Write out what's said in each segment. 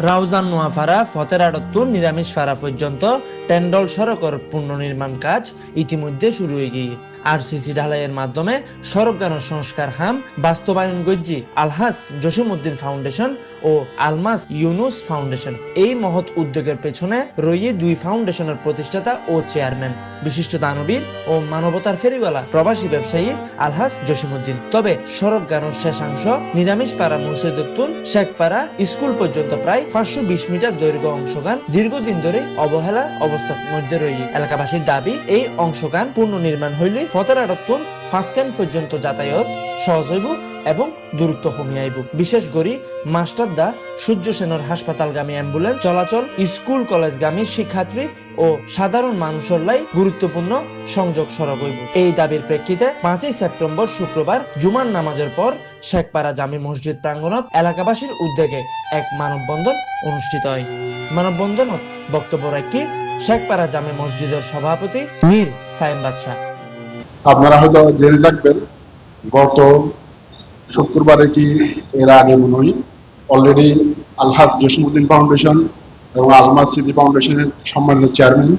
রাউজান নোয়াফারা ফতেরাডত্তুর নিরামিষ ফারা পর্যন্ত টেন্ডল সড়কের পুনর্নির্মাণ কাজ ইতিমধ্যে শুরু হয়ে গিয়ে আরসিসি ঢালাইয়ের মাধ্যমে সড়ক গানের সংস্কার হাম, বাস্তবায়ন গজ্জি, আলহাস জসিমউদ্দিন ফাউন্ডেশন ও আলমাস ইউনুস ফাউন্ডেশন। এই মহৎ উদ্যোগের পেছনে রয়ে দুই ফাউন্ডেশনের প্রতিষ্ঠাতা ও চেয়ারম্যান, বিশিষ্ট দানবীর ও মানবতার ফেরিওয়ালা প্রবাসী ব্যবসায়ী আলহাস জসিমউদ্দিন। তবে সড়ক গানের শেষাংশ নিরামিষ পাড়া মুর্শিদুত্তুল শেখপাড়া স্কুল পর্যন্ত প্রায় পাঁচশো বিশ মিটার দৈর্ঘ্য অংশগান দীর্ঘদিন ধরে অবহেলা অবস্থার মধ্যে রয়ে এলাকাবাসীর দাবি, এই অংশগান পুনর্নির্মাণ হইলে ফতেরাটত্তুন ফাঁসকান পর্যন্ত যাতায়াত সহজ হইব এবং দূরত্ব বিশেষ করে মাস্টারদা সূর্য হাসপাতালগামী অ্যাম্বুলেন্স চলাচল, স্কুল, কলেজগামী শিক্ষার্থী ও সাধারণ মানুষের লাই গুরুত্বপূর্ণ সংযোগ সড়ক হইব। এই দাবির প্রেক্ষিতে পাঁচই সেপ্টেম্বর শুক্রবার জুমার নামাজের পর শেখপাড়া জামি মসজিদ প্রাঙ্গণত এলাকাবাসীর উদ্যোগে এক মানববন্ধন অনুষ্ঠিত হয়। মানববন্ধনত বক্তব্য রাখি শেখপাড়া জামে মসজিদের সভাপতি মীর সাইম বাদশাহ। আপনারা হয়তো জেনে থাকবেন, গত শুক্রবারে কি এর আগে মনে হয় অলরেডি আলহাজ জসিমুদ্দিন ফাউন্ডেশন এবং আলমাস সিটি ফাউন্ডেশনের সম্মানিত চেয়ারম্যান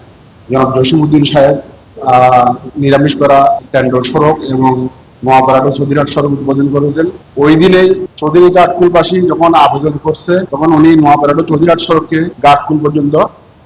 জনাব জসিমুদ্দিন সাহেব নিরামিষপাড়া ট্যান্ডর সড়ক এবং মহাপাড়াটো চৌধুরীহাট সড়ক উদ্বোধন করেছেন। ওই দিনেই চৌধুরী ঘাটকুলবাসী যখন আবেদন করছে, তখন উনি মহাপাড়াটো চৌধুরীহাট সড়ককে ঘাটকুল পর্যন্ত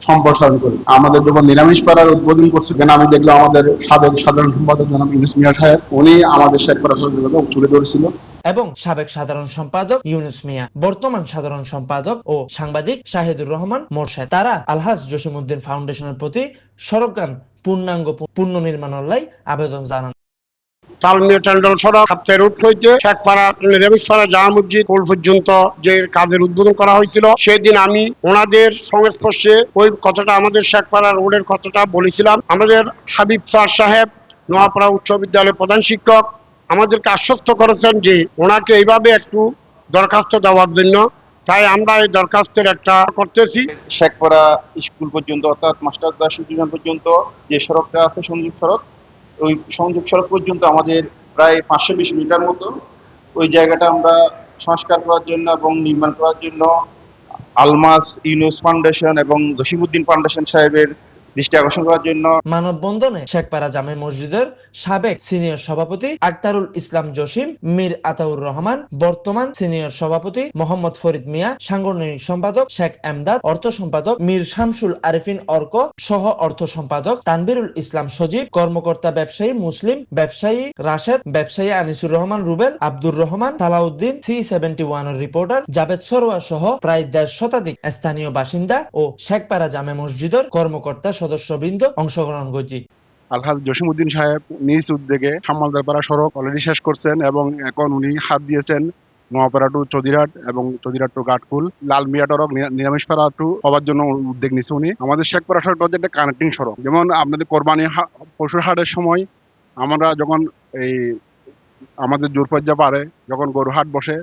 সম্প্রসারণ করেছে আমাদের যখন নিরামিষ পাড়ার উদ্বোধন করছে এখানে আমি দেখলাম আমাদের সাবেক সাধারণ সম্পাদক জনাব ইউনুস মিয়া সাহেব, উনি আমাদের শেখ পাড়া সড়কের কথা তুলে ধরেছিল। এবং সাবেক সাধারণ সম্পাদক ইউনুস মিয়া, বর্তমান সাধারণ সম্পাদক ও সাংবাদিক শাহিদুর রহমান মোরশেদ। তারা আলহাজ জসিমউদ্দিন ফাউন্ডেশনের প্রতি সড়কগান পূর্ণাঙ্গ পুনর্নির্মাণের লাই আবেদন জানান। তালমিয়া ট্যান্ডল সড়ক, সপ্তাহে রুট হইতে শেখপাড়া নিরামিষপাড়া জামা মসজিদ কোল পর্যন্ত যে কাজের উদ্বোধন করা হয়েছিল, সেদিন আমি ওনাদের সংস্পর্শে ওই কথাটা আমাদের শেখপাড়া রোডের কথাটা বলেছিলাম। আমাদের হাবিব স্যার সাহেব, নোয়াপাড়া উচ্চ বিদ্যালয়ের প্রধান শিক্ষক, আমাদেরকে আশ্বস্ত করেছেন যে ওনাকে এইভাবে একটু দরখাস্ত দেওয়ার জন্য। তাই আমরা এই দরখাস্তের একটা করতেছি। শেখপাড়া স্কুল পর্যন্ত, অর্থাৎ মাস্টারদা সুযোগ পর্যন্ত যে সড়কটা আছে সংযোগ সড়ক ওই সংযোগ সড়ক পর্যন্ত আমাদের প্রায় পাঁচশো বিশ মিটার মতো। ওই জায়গাটা আমরা সংস্কার করার জন্য এবং নির্মাণ করার জন্য আলমাস ইউনুস ফাউন্ডেশন এবং জসিমুদ্দিন ফাউন্ডেশন সাহেবের দৃষ্টি আকর্ষণ করার জন্য। মানববন্ধনে শেখপাড়া জামে মসজিদের সাবেক সিনিয়র সভাপতি আক্তারুল ইসলাম জসিম, মীর আতাউর রহমান, বর্তমান সিনিয়র সভাপতি মোহাম্মদ ফরিদ মিয়া, সাংগঠনিক সম্পাদক শেখ এমদাদ, অর্থ সম্পাদক মীর শামসুল আরিফিন অর্ক সহ অর্থ সম্পাদক তানবিরুল ইসলাম সজীব, কর্মকর্তা ব্যবসায়ী মুসলিম, ব্যবসায়ী রাশেদ, ব্যবসায়ী আনিসুর রহমান, রুবেল আব্দুর রহমান, সালাউদ্দিন সি সেভেন্টি ওয়ানের রিপোর্টার জাবেদ সরোয়া সহ প্রায় দেড় শতাধিক স্থানীয় বাসিন্দা ও শেখপাড়া জামে মসজিদের কর্মকর্তা সদস্যবৃন্দ অংশগ্রহণ করছি। আলহাজ জসিমুদ্দিন সাহেব নিজ উদ্যোগে সামালদারপাড়া সড়ক অলরেডি শেষ করছেন এবং এখন উনি হাত দিয়েছেন নোয়াপাড়া টু চৌধুরীহাট এবং চৌধুরীহাট টু গাটকুল। লাল মিয়া টরক নিরামিষপাড়া টু হওয়ার জন্য উদ্যোগ নিচ্ছে উনি। আমাদের শেখপাড়া সড়কটা হচ্ছে একটা কানেক্টিং সড়ক। যেমন আপনাদের কোরবানি পশুর হাটের সময় আমরা যখন এই আমাদের জোরপজ্জা পারে যখন গরু হাট বসে,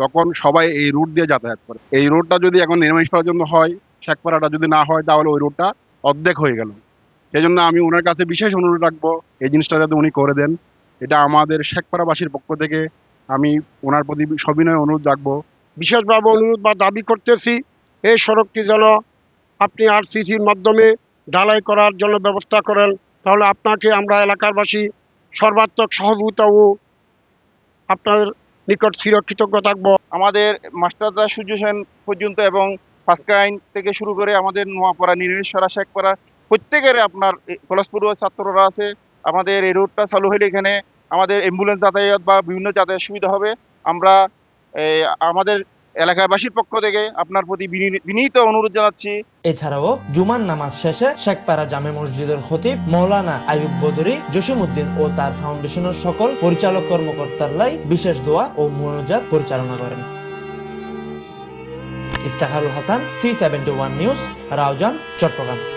তখন সবাই এই রুট দিয়ে যাতায়াত করে। এই রোডটা যদি এখন নিরামিষপাড়ার জন্য হয় শেখপাড়াটা যদি না হয়, তাহলে ওই রোডটা অর্ধেক হয়ে গেল। সেই জন্য আমি ওনার কাছে বিশেষ অনুরোধ রাখব, এই জিনিসটা যাতে উনি করে দেন। এটা আমাদের শেখপাড়াবাসীর পক্ষ থেকে আমি ওনার প্রতি সবিনয় অনুরোধ রাখব। বিশেষভাবে অনুরোধ বা দাবি করতেছি, এই সড়কটি যেন আপনি আরসিসির মাধ্যমে ঢালাই করার জন্য ব্যবস্থা করেন, তাহলে আপনাকে আমরা এলাকারবাসী সর্বাত্মক সহযোগিতা ও আপনার নিকট চিরকৃতজ্ঞ থাকব। আমাদের মাস্টারদা সূর্য সেন পর্যন্ত এবং ফাঁসকাইন থেকে শুরু করে আমাদের নোয়াপাড়া নিরামিষপাড়া শেখপাড়া প্রত্যেকের আপনার কলেজ ছাত্ররা আছে। আমাদের এই রোডটা চালু হলে এখানে আমাদের অ্যাম্বুলেন্স যাতায়াত বা বিভিন্ন যাতায়াত সুবিধা হবে। আমরা আমাদের এলাকাবাসীর পক্ষ থেকে আপনার প্রতি বিনী- বিনীত অনুরোধ জানাচ্ছি। এছাড়াও জুমার নামাজ শেষে শেখপাড়া জামে মসজিদের খতিব মৌলানা আয়ুব বদরি, জসিমউদ্দিন ও তার ফাউন্ডেশনের সকল পরিচালক কর্মকর্তার লাই বিশেষ দোয়া ও মোনাজাত পরিচালনা করেন। Iftakharul Hasan C seventy one news Raozan Chattogram.